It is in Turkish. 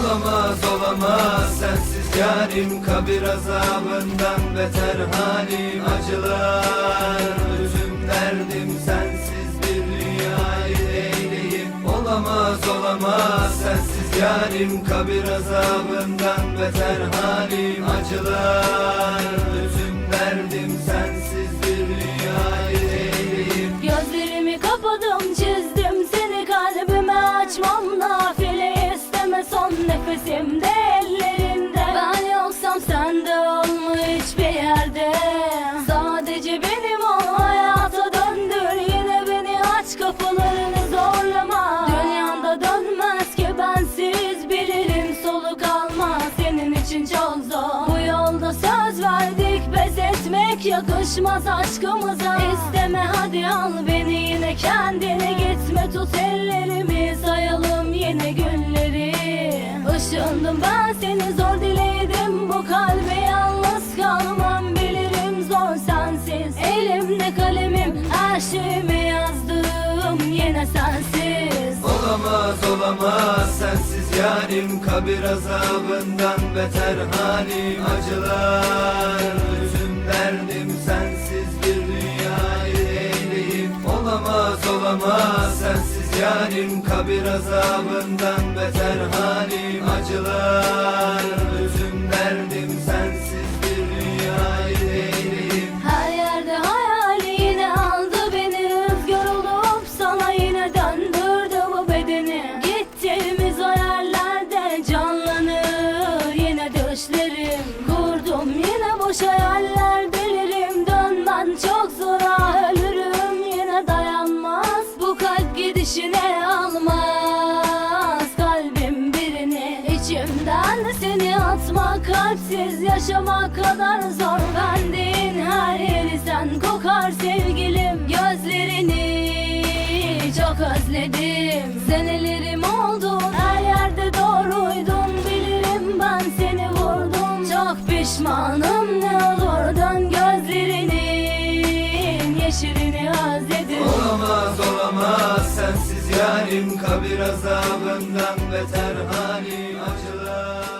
Olamaz olamaz. Sensiz yarim Kabir azabından beter halim Acılar. Tüm derdim sensiz bir dünyayı eyleyim Olamaz olamaz. Sensiz yarim Kabir azabından beter halim Acılar son nefesimde ellerinde Ben yoksam sen de olma hiçbir yerde. Sadece benim ol hayata döndür. Yine beni aç kapılarını zorlama. Dünyanda dönmez ki bensiz bilirim soluk almaz. Senin için çok zor. Bu yolda söz verdik pes etmek yakışmaz aşkımıza. İsteme hadi al beni yine kendine gitme. Tut ellerimi sayalım yine günleri Işındım ben seni zor diledim bu kalbe yalnız kalmam bilirim zor sensiz. Elimde kalemim her şeyimi yazdım yine sensiz. Olamaz olamaz sensiz yarim. Kabir azabından beter halim. Acılar tüm derdim sensiz bir dünyayı eyleyim Olamaz olamaz sensiz yarim Kabir azabından beter halim Acılar. Tüm derdim sensiz bir dünyayı eyleyim Her yerde hayali yine aldı beni. Rüzgar olup sana yine döndürdü bu bedeni. Gittiğimiz o yerlerde canlanır yine düşlerim almaz Kalbim birini içimden de seni atmak Kalpsiz yaşamak kadar zor. Bendiğin her yeri sen kokar sevgilim. Gözlerini çok özledim. Senelerim oldu her yerde doğruydun. Bilirim ben seni vurdum. Çok pişmanım Yeşilini özledim Olamaz olamaz sensiz yarim Kabir azabından beter halim Acılar